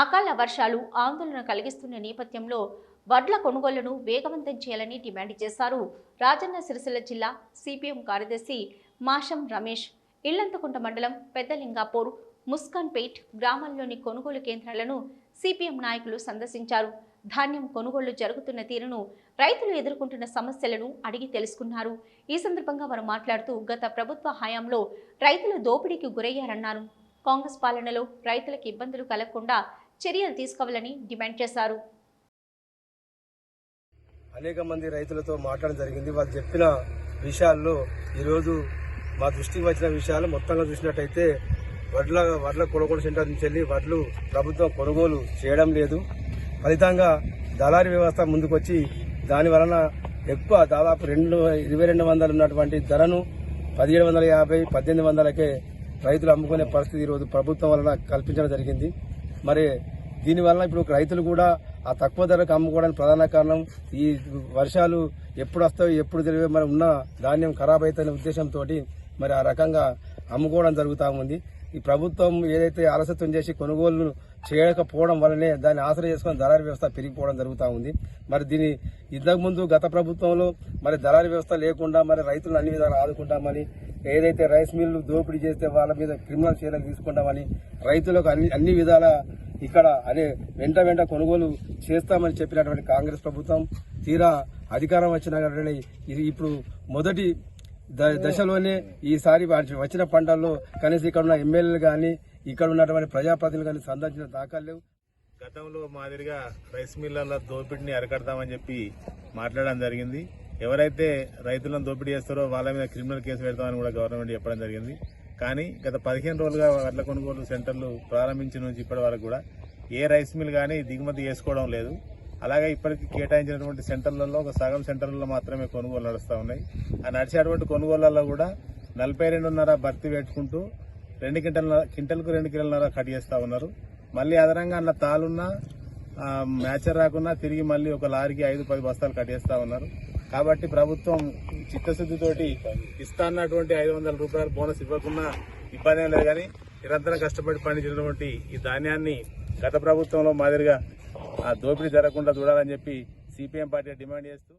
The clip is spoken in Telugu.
అకాల వర్షాలు ఆందోళన కలిగిస్తున్న నేపథ్యంలో వడ్ల కొనుగోళ్ళను వేగవంతం చేయాలని డిమాండ్ చేశారు. రాజన్న సిరిసిల్ల జిల్లా సిపిఎం కార్యదర్శి మాషం రమేష్. ఇల్లంతకుంట మండలం పెద్దలింగాపూర్ ముస్కాన్పేట్ గ్రామాల్లోని కొనుగోలు కేంద్రాలను సిపిఎం నాయకులు సందర్శించారు. ధాన్యం కొనుగోళ్ళు జరుగుతున్న తీరును రైతులు ఎదుర్కొంటున్న సమస్యలను అడిగి తెలుసుకున్నారు. ఈ సందర్భంగా వారు మాట్లాడుతూ గత ప్రభుత్వ హయాంలో రైతులు దోపిడీకి గురయ్యారన్నారు. కాంగ్రెస్ పాలనలో రైతులకు ఇబ్బందులు కలగకుండా చర్యలు తీసుకోవాలని డిమాండ్ చేశారు. అనేక మంది రైతులతో మాట్లాడడం జరిగింది. వాళ్ళు చెప్పిన విషయాల్లో ఈరోజు మా దృష్టికి వచ్చిన విషయాలు మొత్తంగా చూసినట్టయితే వడ్ల వడ్ల కొనుగోలు సెంటర్ నుంచి వెళ్ళి వడ్లు ప్రభుత్వం కొనుగోలు చేయడం లేదు. ఫలితంగా దళారీ వ్యవస్థ ముందుకొచ్చి దాని వలన ఎక్కువ దాదాపు రెండు ఇరవై రెండు వందలు ఉన్నటువంటి ధరను పదిహేడు వందల యాభై పద్దెనిమిది వందలకే రైతులు అమ్ముకునే పరిస్థితి ఈరోజు ప్రభుత్వం వలన కల్పించడం జరిగింది. మరి దీనివల్ల ఇప్పుడు రైతులు కూడా ఆ తక్కువ ధరకు అమ్ముకోవడానికి ప్రధాన కారణం ఈ వర్షాలు ఎప్పుడు వస్తాయో ఎప్పుడు తెలివే మరి ఉన్న ధాన్యం ఖరాబ్ అవుతున్న ఉద్దేశంతో మరి ఆ రకంగా అమ్ముకోవడం జరుగుతూ ఉంది. ఈ ప్రభుత్వం ఏదైతే అలసత్వం చేసి కొనుగోలు చేయకపోవడం వల్లనే దాన్ని ఆసరా చేసుకుని దళారీ వ్యవస్థ పెరిగిపోవడం జరుగుతూ ఉంది. మరి దీని ఇంతకుముందు గత ప్రభుత్వంలో మరి దళారీ వ్యవస్థ లేకుండా మరి రైతులను అన్ని విధాలు ఆదుకుంటామని ఏదైతే రైస్ మిల్లు దోపిడీ చేస్తే వాళ్ళ మీద క్రిమినల్ చర్యలు తీసుకుంటామని రైతులకు అన్ని అన్ని విధాల ఇక్కడ అదే వెంట వెంట కొనుగోలు చేస్తామని చెప్పినటువంటి కాంగ్రెస్ ప్రభుత్వం తీరా అధికారం వచ్చిన ఇప్పుడు మొదటి ద- దశలోనే ఈసారి వచ్చిన పంటల్లో కనీసం ఇక్కడ ఉన్న ఎమ్మెల్యేలు కానీ ఇక్కడ ఉన్నటువంటి ప్రజాప్రతినిధులు కానీ సందర్శించిన దాఖలు లేవు. గతంలో మాదిరిగా రైస్ మిల్లర్ల దోపిడీని అరికడతామని చెప్పి మాట్లాడడం జరిగింది. ఎవరైతే రైతులను దోపిడీ చేస్తారో వాళ్ళ మీద క్రిమినల్ కేసు పెడతామని కూడా గవర్నమెంట్ చెప్పడం జరిగింది. కానీ గత పదిహేను రోజులుగా వడ్ల కొనుగోలు సెంటర్లు ప్రారంభించిన నుంచి ఇప్పటి వరకు కూడా ఏ రైస్ మిల్ కానీ దిగుమతి చేసుకోవడం లేదు. అలాగే ఇప్పటికి కేటాయించినటువంటి సెంటర్లలో ఒక సగం సెంటర్లలో మాత్రమే కొనుగోలు నడుస్తూ ఉన్నాయి. ఆ నడిచేటువంటి కొనుగోళ్ళలో కూడా నలభై రెండున్నర భర్తీ పెట్టుకుంటూ రెండు క్వింటల్ క్వింటల్కు రెండు కిలోలన్నర కట్ చేస్తూ ఉన్నారు. మళ్ళీ అదనంగా అన్న తాలున్నా మ్యాచర్ రాకున్నా తిరిగి మళ్ళీ ఒక లారీకి ఐదు పది బస్తాలు కట్ చేస్తూ ఉన్నారు. కాబట్టి ప్రభుత్వం చిత్తశుద్ధితోటి ఇస్తా అన్నటువంటి ఐదు వందల రూపాయల బోనస్ ఇవ్వకుండా ఇబ్బంది లేదు కానీ నిరంతరం కష్టపడి పండించినటువంటి ఈ ధాన్యాన్ని గత ప్రభుత్వంలో మాదిరిగా ఆ దోపిడీ జరగకుండా చూడాలని చెప్పి సిపిఎం పార్టీ డిమాండ్ చేస్తూ